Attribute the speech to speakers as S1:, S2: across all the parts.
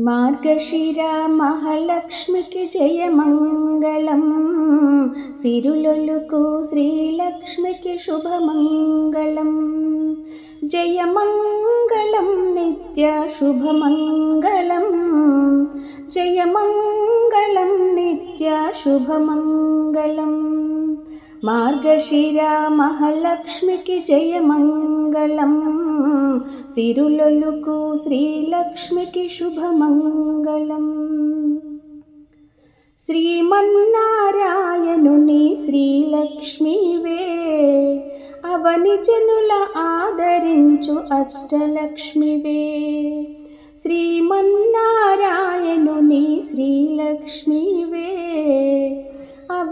S1: मार्गशिरा मार्गशिरामहलक्ष्मिके जयमङ्गलम्। सिरुलुलुकु श्रीलक्ष्मिके शुभमङ्गलं जयमङ्गलं नित्या शुभमङ्गलं जयमङ्गलं नित्या शुभमङ्गलम्। మార్గశిర మహాలక్ష్మికి జయమంగళం. సిరులొలుకు శ్రీలక్ష్మికి శుభమంగళం. శ్రీమన్నారాయణుని శ్రీలక్ష్మివే అవని జనుల ఆదరించు అష్టలక్ష్మివే. శ్రీమన్నారాయణుని శ్రీలక్ష్మివే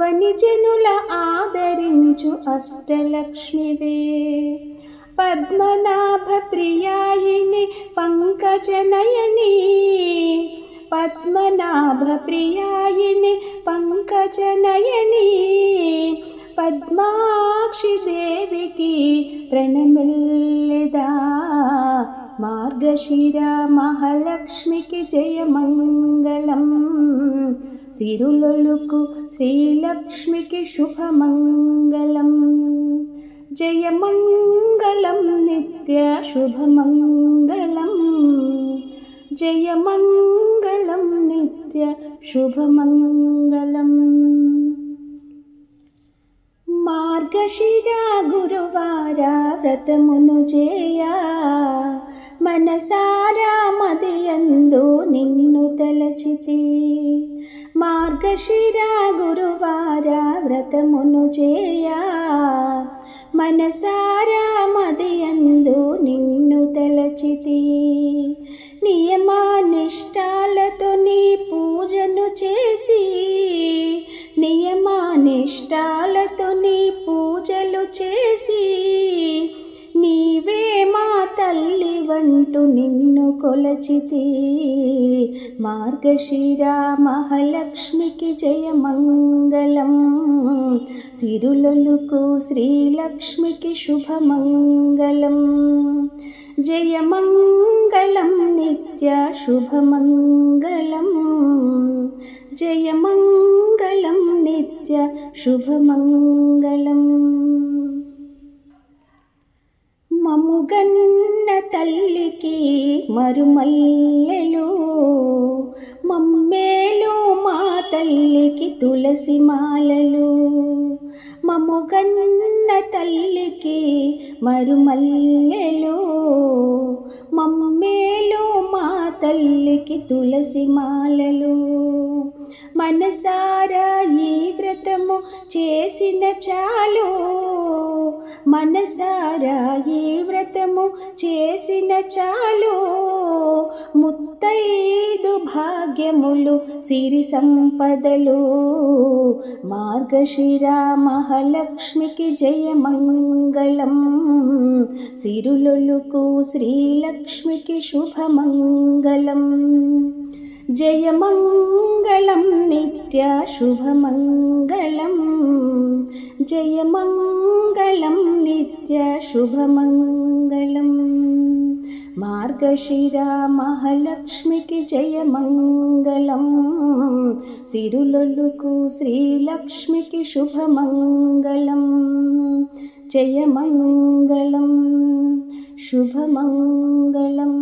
S1: అవని జనుల ఆదరించు అష్టలక్ష్మివే పద్మనాభ ప్రియాయిని పంకజనయని పద్మనాభ ప్రియాయిని పంకజనయని పద్మాక్షి దేవికి ప్రణమిల్లిదా మార్గశిర మహాలక్ష్మికి జయమంగళం. సిరులొలుకు శ్రీలక్ష్మికి శుభమంగళం. జయమంగళం నిత్య శుభమంగళం. జయమంగళం నిత్య శుభమంగళం. మార్గశిరా గురువార వ్రతమును చేయ. మనసారా మదయందు నిన్ను తలచితి. మార్గశిరా గురువార వ్రతమును చేయ. మనసారా మదయందు నిన్ను తలచితి. నియమానిష్టాలతో నీ పూజలు చేసి నీవే మా తల్లి వంటూ నిన్ను కొలచితి. మార్గశిర మహాలక్ష్మికి జయమంగళం సిరులొలుకు శ్రీలక్ష్మికి శుభమంగళం. జయమంగళం నిత్య శుభమంగళం. జయమంగళం నిత్య శుభమంగళం. మముగన్న తల్లికి మరుమల్లెలు మమ్మేలు మా తల్లికి తులసి మాలలు. మముగన్న తల్లికి మరుమల్లెలు మమ్మేలు మా తల్లికి తులసి మాలలు. మనసారా ఈ వ్రతము చేసిన చాలు. మనసారా ఈ వ్రతము చేసిన చాలు. ముత్తైదు భాగ్యములు సిరి సంపదలు. మార్గశిర మహాలక్ష్మికి జయమంగళం. సిరులొలుకు శ్రీలక్ష్మికి శుభమంగళం. జయమంగళం నిత్య శుభమంగళం. జయమంగళం నిత్య శుభమంగళం. మార్గశిర మహాలక్ష్మికి జయమంగళం. సిరులొల్లుకు శ్రీలక్ష్మికి శుభమంగళం. జయమంగళం శుభమంగళం.